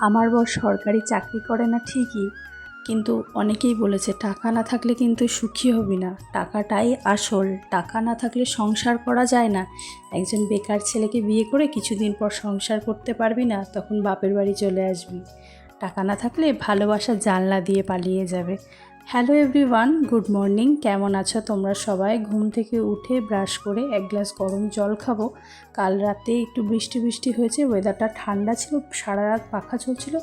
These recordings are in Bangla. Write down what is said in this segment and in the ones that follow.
আমার বর সরকারি চাকরি করে না ঠিকই, কিন্তু অনেকেই বলেছে, টাকা না থাকলে কিন্তু সুখী হবি না। টাকাটাই আসল। টাকা না থাকলে সংসার করা যায় না। একজন বেকার ছেলেকে বিয়ে করে কিছুদিন পর সংসার করতে পারবি না, তখন বাপের বাড়ি চলে আসবি। টাকা না থাকলে ভালোবাসা জানলা দিয়ে পালিয়ে যাবে। হ্যালো এভরিওয়ান গুড মর্নিং কেমন আছো তোমরা সবাই? ঘুম থেকে উঠে ব্রাশ করে এক গ্লাস গরম জল খাব। কাল রাতে একটু বৃষ্টি বৃষ্টি হয়েছে ওয়েদারটা ঠান্ডা ছিল, সারা রাত পাখা চলছিল,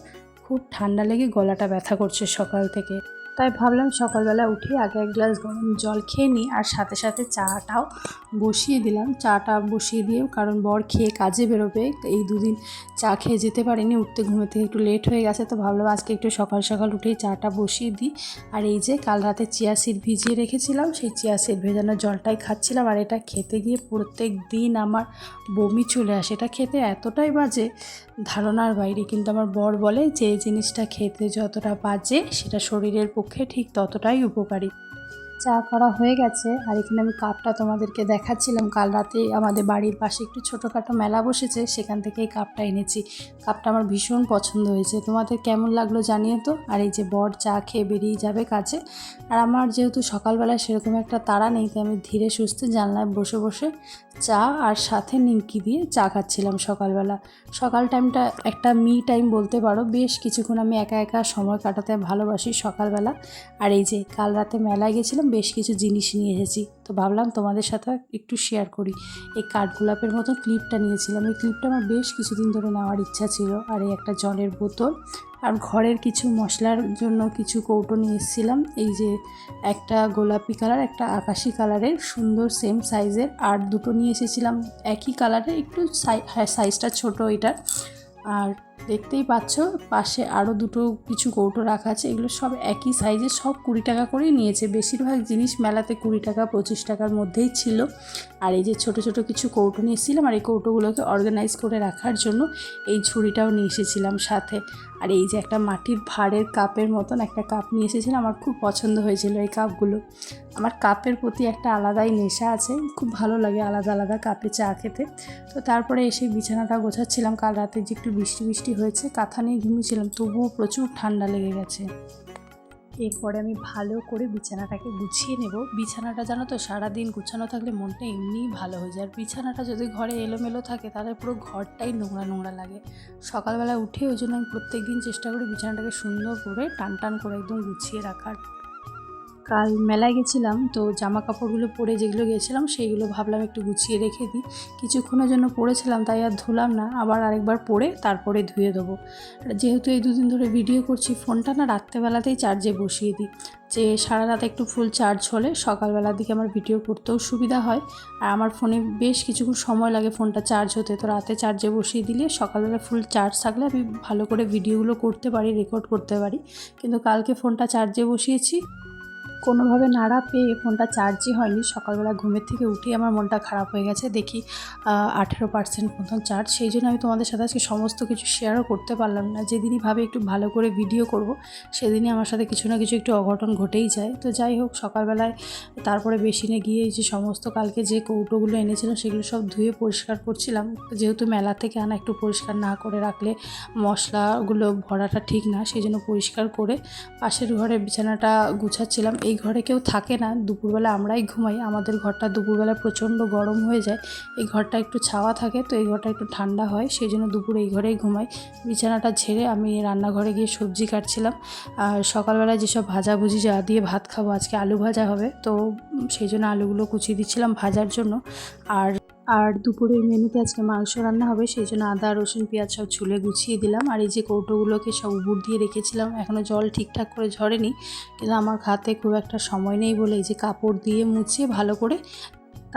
খুব ঠান্ডা লেগে গলাটা ব্যথা করছে সকাল থেকে। তাই ভাবলাম সকালবেলা উঠে আগে এক গ্লাস গরম জল খেয়ে নিই আর সাথে সাথে চাটাও বসিয়ে দিলাম। চাটা বসিয়ে দিয়েও কারণ বর খেয়ে কাজে বেরোবে। এই দুদিন চা খেয়ে যেতে পারিনি, উঠতে ঘুমে থেকে একটু লেট হয়ে গেছে তো ভাবলাম আজকে একটু সকাল সকাল উঠেই চাটা বসিয়ে দিই। আর এই যে কাল রাতে চিয়া সিড ভিজিয়ে রেখেছিলাম, সেই চিয়া সিড ভেজানো জলটাই খাচ্ছিলাম আর এটা খেতে গিয়ে প্রত্যেক দিন আমার বমি চলে আসে। এটা খেতে এতটাই বাজে, ধারণার বাইরে। কিন্তু আমার বর বলে যে জিনিসটা খেতে যতটা বাজে সেটা শরীরের পক্ষে ঠিক ততটাই উপকারী। চা করা হয়ে গেছে। আর এখানে আমি কাপটা তোমাদেরকে দেখাচ্ছিলাম। কাল রাতে আমাদের বাড়ির পাশে একটু ছোটোখাটো মেলা বসেছে। সেখান থেকে এই কাপটা এনেছি। কাপটা আমার ভীষণ পছন্দ হয়েছে। তোমাদের কেমন লাগল জানিয়ে তো? আর এই যে বর চা খেয়ে বেরিয়ে যাবে কাজে। আর আমার যেহেতু সকালবেলায় সেরকম একটা তাড়া নেই, তাই আমি ধীরে সুস্থে জানলায় বসে বসে চা আর সাথে নিমকি দিয়ে চা খাচ্ছিলাম সকালবেলা। সকাল টাইমটা একটা মি টাইম বলতে পারো। বেশ কিছুক্ষণ আমি একা একা সময় কাটাতে ভালোবাসি সকালবেলা। আর এই যে কাল রাতে মেলায় গেছিলাম বেশ কিছু জিনিস নিয়ে এসেছি। তো ভাবলাম তোমাদের সাথে একটু শেয়ার করি। এই কাঠগোলাপের মতো ক্লিপটা নিয়েছিলাম। এই ক্লিপটা আমার বেশ কিছুদিন ধরে নেওয়ার ইচ্ছা ছিল। আর এই একটা জলের বোতল। আর ঘরের কিছু মশলার জন্য কিছু কৌটো নিয়ে এসেছিলাম। এই যে একটা গোলাপি কালার একটা আকাশি কালারের সুন্দর সেম সাইজের আর দুটো নিয়ে এসেছিলাম একই কালারের একটু সাই হ্যাঁ সাইজটা ছোটো এটার। আর দেখতেই পাচ্ছ, পাশে আরও দুটো কিছু কৌটো রাখা আছে, এগুলো সব একই সাইজে সব কুড়ি টাকা করেই নিয়েছে। বেশিরভাগ জিনিস মেলাতে কুড়ি টাকা, পঁচিশ টাকার মধ্যেই ছিল। আর এই যে ছোট ছোট কিছু কৌটো নিয়ে এসেছিলাম, আর এই কৌটোগুলোকে অর্গানাইজ করে রাখার জন্য এই ঝুড়িটাও নিয়ে এসেছিলাম সাথে। আর এই যে একটা মাটির ভাঁড়ের কাপের মতন একটা কাপ নিয়ে এসেছিলাম আমার খুব পছন্দ হয়েছিল এই কাপগুলো। আমার কাপের প্রতি একটা আলাদাই নেশা আছে, খুব ভালো লাগে আলাদা আলাদা কাপে চা খেতে। তো তারপরে এসে বিছানাটা গোছাচ্ছিলাম, কাল রাতে যে একটু বৃষ্টি বৃষ্টি হয়েছে, কাঁথা নিয়ে ঘুমিয়েছিলাম, তবুও প্রচুর ঠান্ডা লেগে গেছে। এরপরে আমি ভালো করে বিছানাটাকে গুছিয়ে নেব। বিছানাটা জানো তো, সারাদিন গুছানো থাকলে মনটা এমনিই ভালো হয়ে যায়। আর বিছানাটা যদি ঘরে এলোমেলো থাকে, তাহলে পুরো ঘরটাই নোংরা নোংরা লাগে। সকালবেলা উঠে ওই জন্য আমি প্রত্যেক দিন চেষ্টা করি বিছানাটাকে সুন্দর করে টান টান করে একদম গুছিয়ে রাখার। কাল মেলায় গেছিলাম, তো জামা কাপড়গুলো পরে যেগুলো গেছিলাম সেইগুলো ভাবলাম একটু গুছিয়ে রেখে দিই। কিছুক্ষণের জন্য পরেছিলাম তাই আর ধুলাম না, আবার আরেকবার পরে তারপরে ধুয়ে দেবো। যেহেতু এই দুদিন ধরে ভিডিও করছি, ফোনটা না রাত্রেবেলাতেই চার্জে বসিয়ে দিই। যে সারা রাত একটু ফুল চার্জ হলে সকালবেলার দিকে আমার ভিডিও করতেও সুবিধা হয়। আর আমার ফোনে বেশ কিছুক্ষণ সময় লাগে ফোনটা চার্জ হতে, তো রাতে চার্জে বসিয়ে দিলে সকালবেলা ফুল চার্জ থাকলে আমি ভালো করে ভিডিওগুলো করতে পারি, রেকর্ড করতে পারি। কিন্তু কালকে ফোনটা চার্জে বসিয়েছি কোনোভাবে নাড়া পেয়ে ফোনটা চার্জই হয়নি। সকালবেলা ঘুমের থেকে উঠেই আমার মনটা খারাপ হয়ে গেছে। দেখি আঠেরো পার্সেন্ট মতন চার্জ। সেই জন্য আমি তোমাদের সাথে আজকে সমস্ত কিছু শেয়ারও করতে পারলাম না। যেদিনই ভাবে একটু ভালো করে ভিডিও করব, সেদিনই আমার সাথে কিছু না কিছু একটু অঘটন ঘটেই যায়। তো যাই হোক, সকালবেলায় তারপরে বেসিনে গিয়ে যে সমস্ত কালকে যে কৌটোগুলো এনেছিলাম সেগুলো সব ধুয়ে পরিষ্কার করছিলাম। যেহেতু মেলা থেকে আনা একটু পরিষ্কার না করে রাখলে মশলাগুলো ভরাটা ঠিক না, সেই জন্য পরিষ্কার করে পাশের ঘরে বিছানাটা গুছাচ্ছিলাম। এই ঘরে কেউ থাকে না। দুপুরবেলা আমরাই ঘুমাই। আমাদের ঘরটা দুপুরবেলা প্রচণ্ড গরম হয়ে যায়। এই ঘরটা একটু ছাওয়া থাকে, তো এই ঘরটা একটু ঠান্ডা হয় সেই জন্য দুপুরে এই ঘরেই ঘুমাই। বিছানাটা ঝেড়ে আমি রান্নাঘরে গিয়ে সবজি কাটছিলাম। আর সকালবেলায় যেসব ভাজাভুজি যা দিয়ে ভাত খাব, আজকে আলু ভাজা হবে, তো সেই জন্য আলুগুলো কুচিয়ে দিচ্ছিলাম ভাজার জন্য। আর আর দুপুরের মেনুতে আজকে মাংস রান্না হবে, সেই জন্য আদা, রসুন, পেঁয়াজ সব ছুলে গুছিয়ে দিলাম। আর এই যে কৌটোগুলোকে সব উবুর দিয়ে রেখেছিলাম এখনও জল ঠিকঠাক করে ঝরেনি। কিন্তু আমার হাতে খুব একটা সময় নেই বলে এই যে কাপড় দিয়ে মুছিয়ে ভালো করে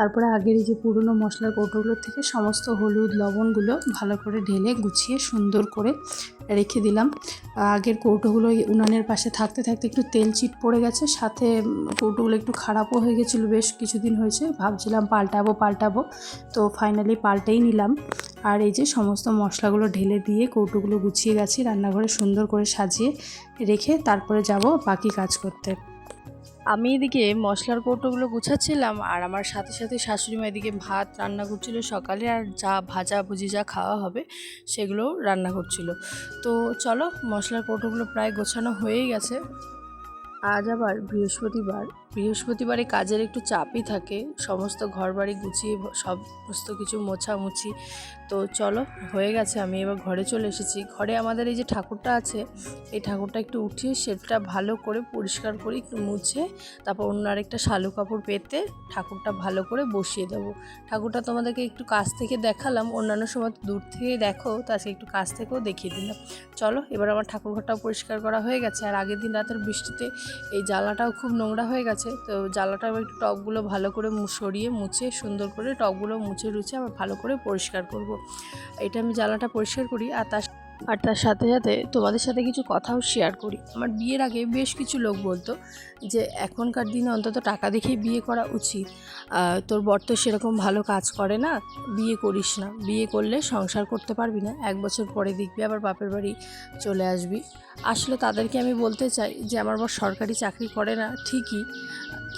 তারপরে আগের যে পুরনো মশলার কৌটোগুলোর থেকে সমস্ত হলুদ, লবণগুলো ভালো করে ঢেলে গুছিয়ে সুন্দর করে রেখে দিলাম। আগের কৌটোগুলো উনানের পাশে থাকতে থাকতে একটু তেল চিট পড়ে গেছে, সাথে কৌটোগুলো একটু খারাপও হয়ে গেছিল, বেশ কিছুদিন হয়েছে। ভাবছিলাম পাল্টাবো পাল্টাবো, তো ফাইনালি পাল্টেই নিলাম। আর এই যে সমস্ত মশলাগুলো ঢেলে দিয়ে কৌটোগুলো গুছিয়ে গেছি, রান্নাঘরে সুন্দর করে সাজিয়ে রেখে তারপরে যাব বাকি কাজ করতে। আমি এদিকে মশলার কৌটোগুলো গুছাচ্ছিলাম আর আমার সাথে সাথে শাশুড়ি মা এদিকে ভাত রান্না করছিল সকালে আর যা ভাজা ভুজি যা খাওয়া হবে সেগুলো রান্না করছিল। তো চলো মশলার কৌটোগুলো প্রায় গোছানো হয়েই গেছে। আজ আবার বৃহস্পতিবার। বৃহস্পতিবারে কাজের একটু চাপই থাকে। সমস্ত ঘর বাড়ি গুছিয়ে সমস্ত কিছু মোছামুছি তো চলো, হয়ে গেছে, আমি এবার ঘরে চলে এসেছি। ঘরে আমাদের এই যে ঠাকুরটা আছে, এই ঠাকুরটা একটু উঠিয়ে সেটা ভালো করে পরিষ্কার করে একটু মুছে, তারপর অন্য আরেকটা শালু কাপড় পেতে ঠাকুরটা ভালো করে বসিয়ে দেবো। ঠাকুরটা তোমাদেরকে একটু কাছ থেকে দেখালাম, অন্যান্য সময় তো দূর থেকে দেখো, তো আজকে একটু কাছ থেকেও দেখিয়ে দিলাম। চলো, এবার আমার ঠাকুর ঘরটাও পরিষ্কার করা হয়ে গেছে, আর আগের দিন রাতের বৃষ্টিতে এই জ্বালাটাও খুব নোংরা হয়ে গেছে, তো জ্বালাটা আবার একটু টবগুলো ভালো করে সরিয়ে মুছে, সুন্দর করে টবগুলো মুছে রুছে আবার ভালো করে পরিষ্কার করব। এটা আমি জ্বালাটা পরিষ্কার করি আর তার আর তার সাথে সাথে তোমাদের সাথে কিছু কথাও শেয়ার করি। আমার বিয়ের আগে বেশ কিছু লোক বলতো যে, এখনকার দিনে অন্তত টাকা দেখেই বিয়ে করা উচিত। তোর বর তো সেরকম ভালো কাজ করে না, বিয়ে করিস না। বিয়ে করলে সংসার করতে পারবি না। এক বছর পরে দেখবি আবার বাপের বাড়ি চলে আসবি। আসলে তাদেরকে আমি বলতে চাই যে, আমার বর সরকারি চাকরি করে না। ঠিকই।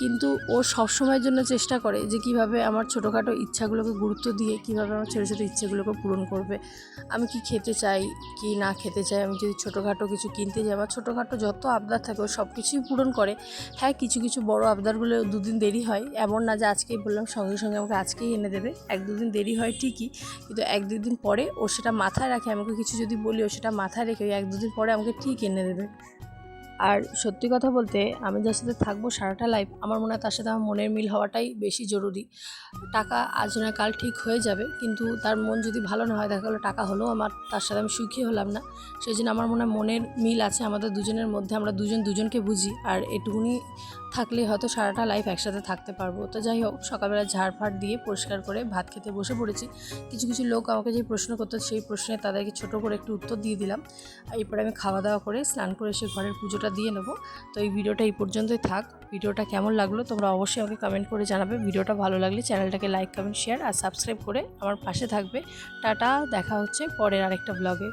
কিন্তু ও সবসময়ের জন্য চেষ্টা করে যে কীভাবে আমার ছোটোখাটো ইচ্ছাগুলোকে গুরুত্ব দিয়ে কীভাবে আমার ছোটো ছোটো ইচ্ছেগুলোকে পূরণ করবে। আমি কি খেতে চাই, কি না খেতে চাই, আমি যদি ছোটোখাটো কিছু কিনতে যাই, আমার ছোটোখাটো যত আবদার থাকে ও সব কিছুই পূরণ করে। হ্যাঁ কিছু কিছু বড় আবদারগুলো দুদিন দেরি হয়, এমন না যে আজকেই বললাম, সঙ্গে সঙ্গে আমাকে আজকেই এনে দেবে। এক দুদিন দেরি হয় ঠিকই, কিন্তু এক দুদিন পরে ও সেটা মাথায় রাখে, আমাকে কিছু যদি বলি ও সেটা মাথায় রেখে এক দুদিন পরে আমাকে ঠিক এনে দেবে। আর সত্যি কথা বলতে, আমি যার সাথে থাকব সারাটা লাইফ আমার মনে হয় তার সাথে আমার মনের মিল হওয়াটাই বেশি জরুরি। টাকা আজ না কাল ঠিক হয়ে যাবে, কিন্তু তার মন যদি ভালো না হয়, দেখা গেলো টাকা হলেও আমার, তার সাথে আমি সুখী হলাম না। সেই জন্য আমার মনে হয় মনের মিল আছে, আমাদের দুজনের মধ্যে, আমরা দুজন দুজনকে বুঝি। আর এটুকুনি থাকলে হয়তো সারাটা লাইফ একসাথে থাকতে পারব। তো যাই হোক, সকালবেলা ঝাড় ফাড় দিয়ে পরিষ্কার করে ভাত খেতে বসে পড়েছি। কিছু কিছু লোক আমাকে যে প্রশ্ন করতো, সেই প্রশ্নে তাদেরকে ছোট করে একটু উত্তর দিয়ে দিলাম। এরপরে আমি খাওয়া দাওয়া করে স্নান করে এসে ঘরের পুজোটা দিয়ে নেব। তো এই ভিডিওটা এই পর্যন্তই থাক। ভিডিওটা কেমন লাগল তোমরা অবশ্যই আমাকে কমেন্ট করে জানাবে। ভিডিওটা ভালো লাগলে চ্যানেলটাকে লাইক কমেন্ট শেয়ার আর সাবস্ক্রাইব করে আমার পাশে থাকবে। টাটা, দেখা হচ্ছে পরের আরেকটা ব্লগে